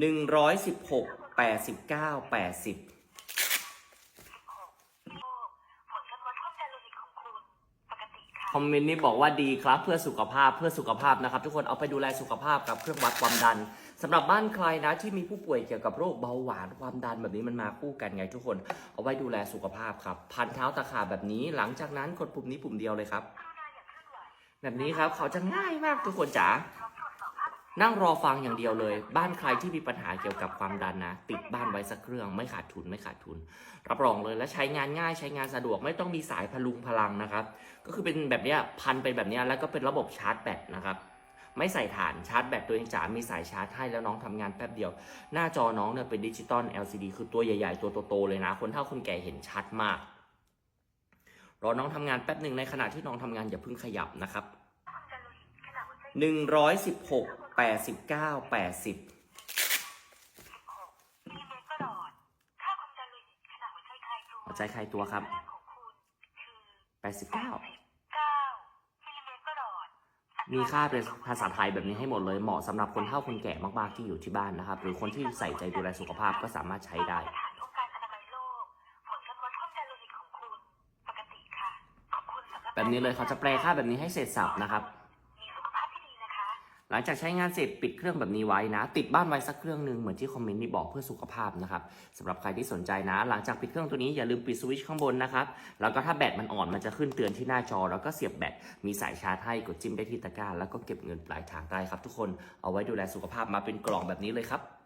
หนึ่งร้อยสิบหกแปดสิบเก้าแปดสิบผลการวัดความดันโลหิตของคุณปกติค่ะคอมเมนต์นี้บอกว่าดีครับเพื่อสุขภาพเพื่อสุขภาพนะครับ ทุกคนเอาไปดูแลสุขภาพกับเครื่องวัดความดันสำหรับบ้านใครนะที่มีผู้ป่วยเกี่ยวกับโรคเบาหวานความดันแบบนี้มันมาคู่กันไงทุกคน เอาไว้ดูแลสุขภาพครับ พันเท้าตะขาบแบบนี้หลังจากนั้นกดปุ่มนี้ปุ่มเดียวเลยครับกรุณาอย่าเคลื่อนไหวแบบนี้ครับเขาจะง่ายมากทุกคนจ๋า นั่งรอฟังอย่างเดียวเลย บ้านใครที่มีปัญหาเกี่ยวกับความดันนะ ติดบ้านไว้สักเครื่องไม่ขาดทุนไม่ขาดทุน รับรองเลยและใช้งานง่ายใช้งานสะดวกไม่ต้องมีสายพลุงพลังนะครับ ก็คือเป็นแบบนี้พันไปแบบนี้แล้วก็เป็นระบบชาร์จแบตนะครับไม่ใส่ฐานชาร์จแบตตัวเองจ๋ามีสายชาร์จให้แล้วน้องทำงานแป๊บเดียว หน้าจอน้องเนี่ยเป็นดิจิตอล LCD คือตัวใหญ่ๆ ตัวโตๆเลยนะ คนเฒ่าคนแก่เห็นชัดมาก รอน้องทำงานแป๊บหนึ่งในขณะที่น้องทำงานอย่าเพิ่งขยับนะครับ 116 แปดสิบเก้าแปดสิบ16มิลลิเมตรประหลอดค่าความดันโลหิตขณะหัวใจคลายตัวหัวใจใครตัวครับค่าของคุณคือแปดสิบเก้า9มิลลิเมตรประหลอดมีค่าเป็นภาษาไทยแบบนี้ให้หมดเลยเหมาะสำหรับคนเฒ่าคนแก่มากๆที่อยู่ที่บ้านนะครับ หรือคนที่ใส่ใจดูแลสุขภาพก็สามารถใช้ได้มาตรฐานองค์การอนามัยโลกผลการวัดความดันโลหิตของคุณปกติค่ะขอบคุณสำหรับแบบนี้เลยเขาจะแปลค่าแบบนี้ให้เสร็จสับนะครับ มีสุขภาพที่ดีนะคะ หลังจากใช้งานเสร็จปิดเครื่องแบบนี้ไว้นะ ติดบ้านไว้สักเครื่องหนึ่งเหมือนที่คอมเมนต์นี้บอกเพื่อสุขภาพนะครับสำหรับใครที่สนใจนะ หลังจากปิดเครื่องตัวนี้อย่าลืมปิดสวิตช์ข้างบนนะครับแล้วก็ถ้าแบตมันอ่อนมันจะขึ้นเตือนที่หน้าจอ แล้วก็เสียบแบตมีสายชาร์จให้กดจิ้มได้ที่ตะกร้าแล้วก็เก็บเงินปลายทางได้ครับ ทุกคนเอาไว้ดูแลสุขภาพมาเป็นกล่องแบบนี้เลยครับ